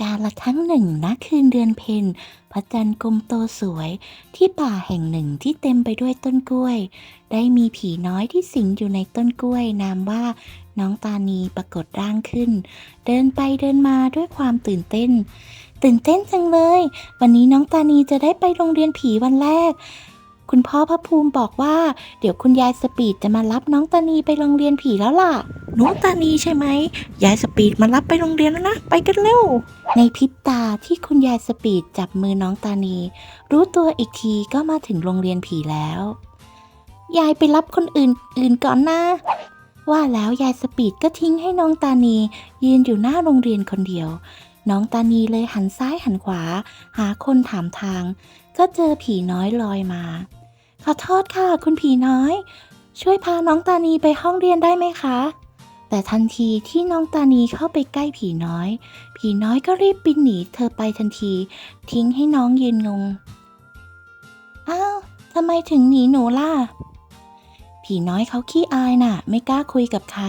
การละครั้งหนึ่งณคืนเดือนเพ็ญพระจันทร์กลมโตสวยที่ป่าแห่งหนึ่งที่เต็มไปด้วยต้นกล้วย ได้มีผีน้อยที่สิงอยู่ในต้นกล้วย นามว่าน้องตานีปรากฏร่างขึ้น เดินไปเดินมาด้วยความตื่นเต้น ตื่นเต้นจังเลย วันนี้น้องตานีจะได้ไปโรงเรียนผีวันแรก คุณพ่อพระภูมิบอกว่า เดี๋ยวคุณยายสปีดจะมารับน้องตานีไปโรงเรียนผีแล้วล่ะ น้องตานีใช่ไหม ยายสปีดมารับไปโรงเรียนแล้วนะ ไปกันเร็ว ในพริบตาที่คุณยายสปีดจับมือน้องตานี รู้ตัวอีกทีก็มาถึงโรงเรียนผีแล้ว ยายไปรับคนอื่นอื่นก่อนนะว่าแล้วยายสปีดก็ทิ้งให้น้องตานียืนอยู่หน้าโรงเรียนคนเดียว น้องตานีเลยหันซ้ายหันขวา หาคนถามทาง ก็เจอผีน้อยลอยมา ขอโทษค่ะ คุณผีน้อย ช่วยพาน้องตานีไปห้องเรียนได้ไหมคะ แต่ทันทีที่น้องตานีเข้าไปใกล้ผีน้อย ผีน้อยก็รีบบินหนีเธอไปทันที ทิ้งให้น้องยืนงง อ้าวทำไมถึงหนีหนูล่ะ ผีน้อยเขาขี้อายน่ะ ไม่กล้าคุยกับใคร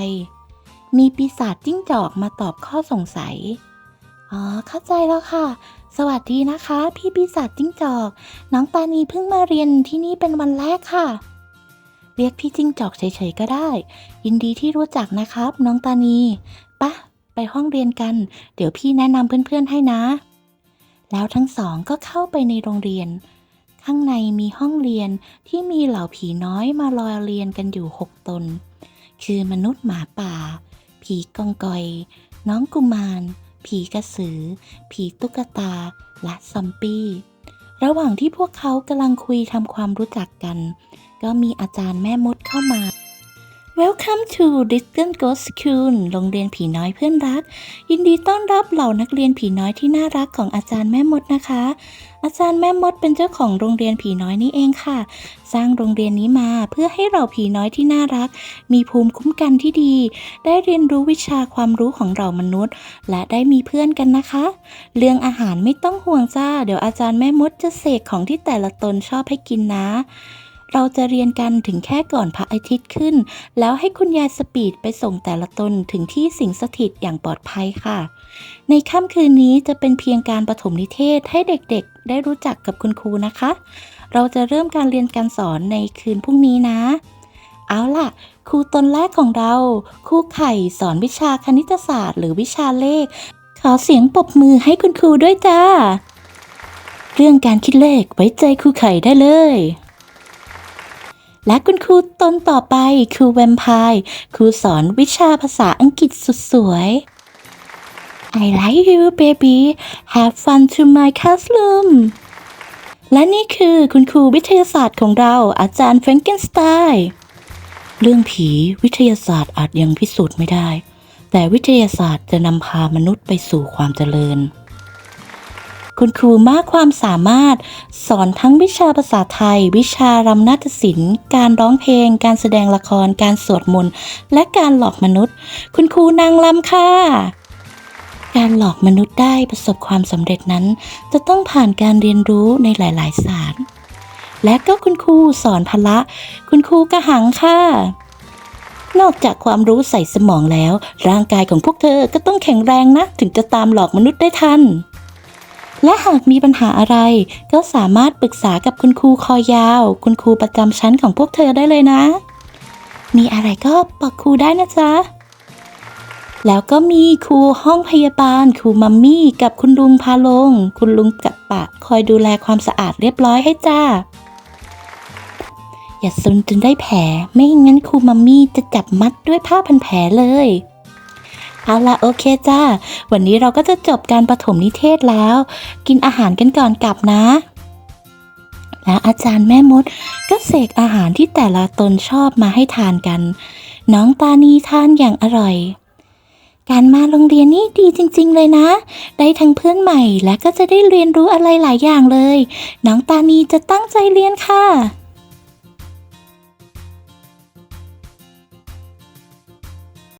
มีปีศาจจิ้งจอกมาตอบข้อสงสัย อ๋อ เข้าใจแล้วค่ะ สวัสดีนะคะ พี่ปีศาจจิ้งจอก น้องตานีเพิ่งมาเรียนที่นี่เป็นวันแรกค่ะ เรียกพี่จิ้งจอกเฉยๆก็ได้ ยินดีที่รู้จักนะครับ น้องตานีปะไปห้องเรียนกัน เดี๋ยวพี่แนะนำเพื่อนๆให้นะ แล้วทั้งสองก็เข้าไปในโรงเรียน ข้างในมีห้องเรียนที่มีเหล่าผีน้อยมารอเรียนกันอยู่หกตน คือมนุษย์หมาป่า ผีกองกอย น้องกุมาร ผีกระสือ ผีตุ๊กตา และซอมบี้ ระหว่างที่พวกเขากำลังคุยทำความรู้จักกัน ก็มีอาจารย์แม่มดเข้ามา Welcome to Distant Ghost School โรงเรียนผีน้อยเพื่อนรัก ยินดีต้อนรับเหล่านักเรียนผีน้อยที่น่ารักของอาจารย์แม่มดนะคะ อาจารย์แม่มดเป็นเจ้าของโรงเรียนผีน้อยนี่เองค่ะ สร้างโรงเรียนนี้มาเพื่อให้เหล่าผีน้อยที่น่ารัก มีภูมิคุ้มกันที่ดี ได้เรียนรู้วิชาความรู้ของเรามนุษย์ และได้มีเพื่อนกันนะคะ เรื่องอาหารไม่ต้องห่วงจ้า เดี๋ยวอาจารย์แม่มดจะเสกของที่แต่ละตนชอบให้กินนะ เราจะเรียนกันถึงแค่ก่อนพระอาทิตย์ขึ้น แล้วให้คุณยายสปีดไปส่งแต่ละตนถึงที่สิงสถิตอย่างปลอดภัยค่ะ ในค่ำคืนนี้จะเป็นเพียงการประถมนิเทศให้เด็กๆ ได้รู้จักกับคุณครูนะคะ เราจะเริ่มการเรียนการสอนในคืนพรุ่งนี้นะ เอาล่ะครูตนแรกของเราครูไข่สอนวิชาคณิตศาสตร์ หรือวิชาเลข ขอเสียงปรบมือให้คุณครูด้วยจ้า เรื่องการคิดเลขไว้ใจครูไข่ได้เลย และคุณครูตนต่อไปครูแวมไพร์ครูสอนวิชาภาษาอังกฤษสุดสวย I like you baby have fun to my classroom และนี่คือคุณครูวิทยาศาสตร์ของเราอาจารย์แฟรงเกนสไตน์เรื่องผีวิทยาศาสตร์อาจยังพิสูจน์ไม่ได้ แต่วิทยาศาสตร์จะนำพามนุษย์ไปสู่ความเจริญ คุณครูมากความสามารถ สอนทั้งวิชาภาษาไทย วิชารำนาฏศิลป์ การร้องเพลง การแสดงละคร การสวดมนต์ และการหลอกมนุษย์ คุณครูนางลำค่ะการหลอกมนุษย์ได้ประสบความสำเร็จนั้น จะต้องผ่านการเรียนรู้ในหลาย ๆ ศาสตร์ และก็คุณครูสอนพละ คุณครูกระหังค่ะ นอกจากความรู้ใส่สมองแล้ว ร่างกายของพวกเธอก็ต้องแข็งแรงนะ ถึงจะตามหลอกมนุษย์ได้ทัน และหากมีปัญหาอะไร ก็สามารถปรึกษากับคุณครูคอยาว คุณครูประจำชั้นของพวกเธอได้เลยนะ มีอะไรก็บอกครูได้นะจ๊ะ แล้วก็มีครูห้องพยาบาล ครูมัมมี่ กับคุณลุงพาลง คุณลุงกับปะ คอยดูแลความสะอาดเรียบร้อยให้จ้า อย่าซนจนได้แผล ไม่งั้นครูมัมมี่จะจับมัดด้วยผ้าพันแผลเลย เอาละโอเคจ้า วันนี้เราก็จะจบการประถมนิเทศแล้ว กินอาหารกันก่อนกลับนะ และอาจารย์แม่มดก็เสกอาหารที่แต่ละตนชอบมาให้ทานกัน น้องตานีทานอย่างอร่อย การมาโรงเรียนนี่ดีจริง ๆ เลยนะ ได้ทั้งเพื่อนใหม่และก็จะได้เรียนรู้อะไรหลายอย่างเลย น้องตานีจะตั้งใจเรียนค่ะ